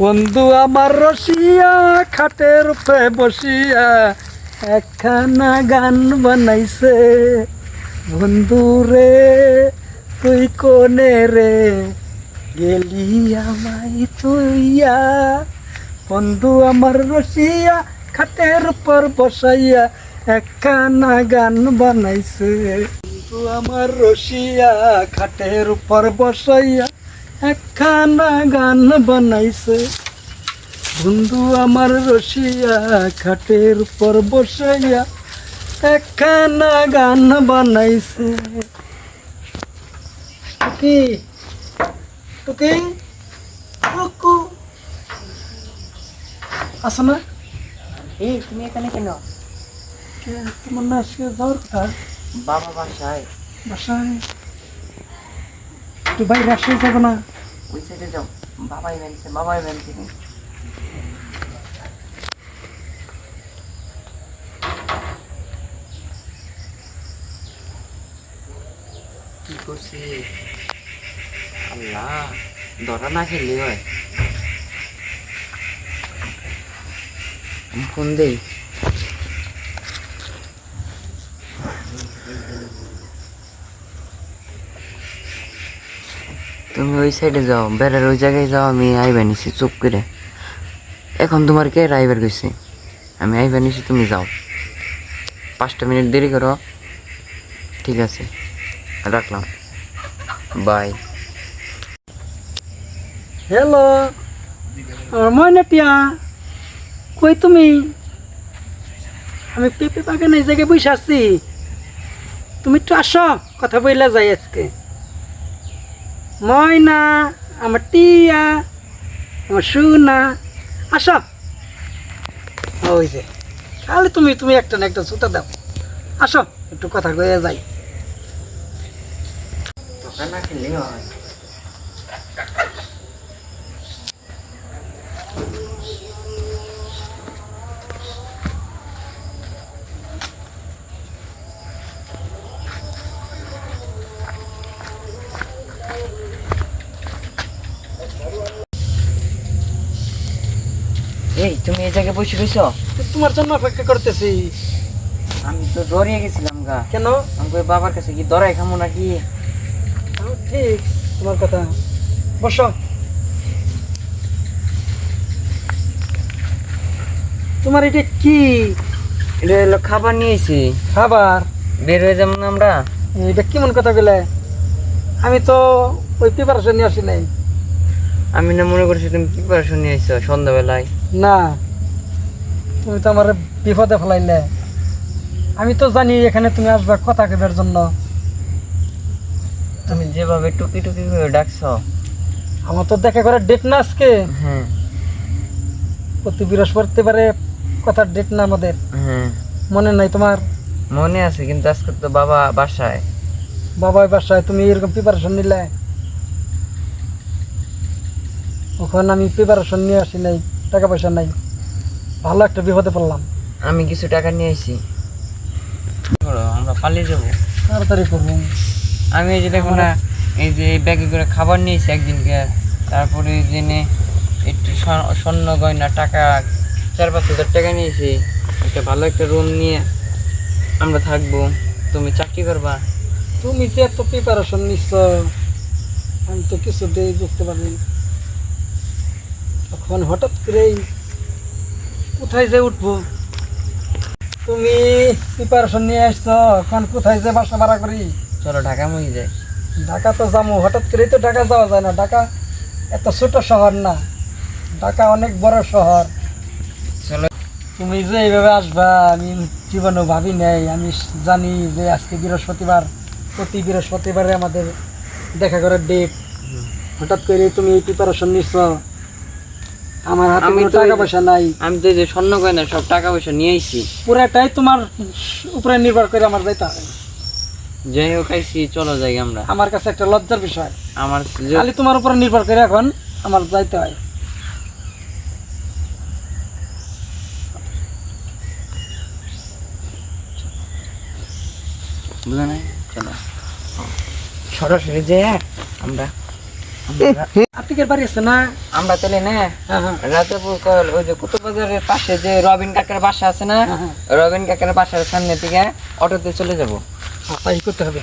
বন্ধু, আমার রসিয়া, খাটের উপরে বসিয়া একখানা গান বানাইছে। বন্ধু রে, তুই কোনে রে গেলি আমায় তুইয়া? বন্ধু, আমার রসিয়া, খাটের উপর বসাইয়া একখানা গান বানাইছে। বন্ধু, আমার রসিয়া, খাটের উপর বসাইয়া একখানা গান বানাইছে। বন্ধু আমার রসিয়া খাটের উপর বসাইয়া একখানা গান বানাইছে। টুকি টুকি টুকু। আসো না। এই তুমি এখানে কেন? তোমার না আজকে যাওয়ার কথা? বাবা বাসায়। বাসায়। একটু বাইরে আসে যাব না। ওই সাইডে যাও। বাবাই বেনছে বাবাই বেনছে কি করছি? আল্লাহ ধরা না খেললে হয়। ফোন দেই। তুমি ওই সাইডে যাও, বেড়ার ওই জায়গায় যাও, আমি আইবা নিছি, চুপ করে। এখন তোমার কে আইবার গেছি আমি আইবা নিছি, তুমি যাও। পাঁচটা মিনিট দেরি করো। ঠিক আছে, রাখলাম। বাই হ্যালো আমার ময়না টিয়া, কই তুমি? আমি পেঁপে বাগানে এই জায়গায় বসে আছি। তুমি একটু আসো, কথা বইলা যাই আজকে। ময়না, আমার টিয়া, আমার সুনা আসো ওই যে, তাহলে তুমি তুমি একটা না একটা জুতা দাও। আসো একটু কথা কয়ে যাই। এই তুমি এই জায়গায় বসে রয়েছো? তোমার জন্য অপেক্ষা করতেছি। আমি তো দৌড়িয়ে গেছিলাম গা। কেন? আমি বাবার কাছে কি দরাই খামো নাকি? ঠিক তোমার কথা। বসো। তোমার এটা কি? এটা হলো খাবার নিয়েছি খাবার? বের হয়ে যাব না আমরা? এটা কেমন কথা বলে আমি তো ওই প্রিপারেশন নিয়ে আসি নাই। আমি না মনে করছি তুমি প্রিপারেশন নিয়ে আসছো সন্ধ্যাবেলায়। না তুমি তো আমার বিপদে ফেলাইলে। আমি তো জানি এখানে তুমি আসবে কথা কেবার জন্য। তুমি যেভাবে টুকি টুকি করে ডাকছো। আমার তো দেখা করে ডেট না আজকে। হ্যাঁ। প্রতি বৃহস্পতিবারে কথার ডেট না আমাদের। হ্যাঁ। মনে নাই তোমার? মনে আছে কিন্তু আজকে তো বাবা বাসায়। বাবাই বাসায় তুমি এরকম প্রিপারেশন নিলে। ওখানে আমি প্রিপারেশন নিয়ে আসি নাই টাকা পয়সা নাই। ভালো একটা বিপদে পড়লাম। আমি কিছু টাকা নিয়ে আসি। আমরা পালিয়ে যাব। তাড়াতাড়ি করব। আমি এই যে দেখো না এই যে এই ব্যাগে করে খাবার নিয়েছি একদিনকে তারপরে এই জেনে একটু স্বর্ণ- স্বর্ণ গয়না টাকা চার পাঁচ হাজার টাকা নিয়েছি। একটা ভালো একটা রুম নিয়ে আমরা থাকব। তুমি চাকরি করবা? তুমি যে এত প্রিপারেশন নিচ্ছ আমি তো কিছুতেই বুঝতে পারিনি। তখন হঠাৎ করে কোথায় যে উঠবো? তুমি প্রিপারেশন নিয়ে আসছো এখন কোথায় যে বাসা ভাড়া করি? চলো ঢাকা মুই যাই। ঢাকা তো যাব হঠাৎ করেই তো ঢাকা যাওয়া যায় না। ঢাকা এত ছোট শহর না। ঢাকা অনেক বড় শহর। চলো। তুমি যে এইভাবে আসবা আমি জীবনেও ভাবি নাই। আমি জানি যে আজকে বৃহস্পতিবার প্রতি বৃহস্পতিবারে আমাদের দেখা করার ডেট হঠাৎ করে তুমি এই প্রিপারেশন নিচ্ছ আমার হাতে আমি কোনো তো টাকা পয়সা নাই। আমি তো এই যে স্বর্ণ গয়না সব টাকা পয়সা নিয়ে আইছি পুরাটাই তোমার উপরে নির্ভর করে আমার যাইতে হবে যাই হোক আইছি চলো যাই আমরা। আমার কাছে একটা লজ্জার বিষয়। আমার যে- খালি তোমার উপরে নির্ভর করে এখন আমার যাইতে হয়। বুঝো নাই? চলো। সরাসরি যে আমরা আতিকের বাড়ি আছে না? আমরা তাহলে না রাতে হ্যাঁ। ওই যে কুতুবাজারের পাশে যে রবিন কাকার বাসা আছে না হ্যাঁ, হ্যাঁ। রবিন কাকার বাসার সামনে থেকে অটোতে চলে যাব। করতে হবে।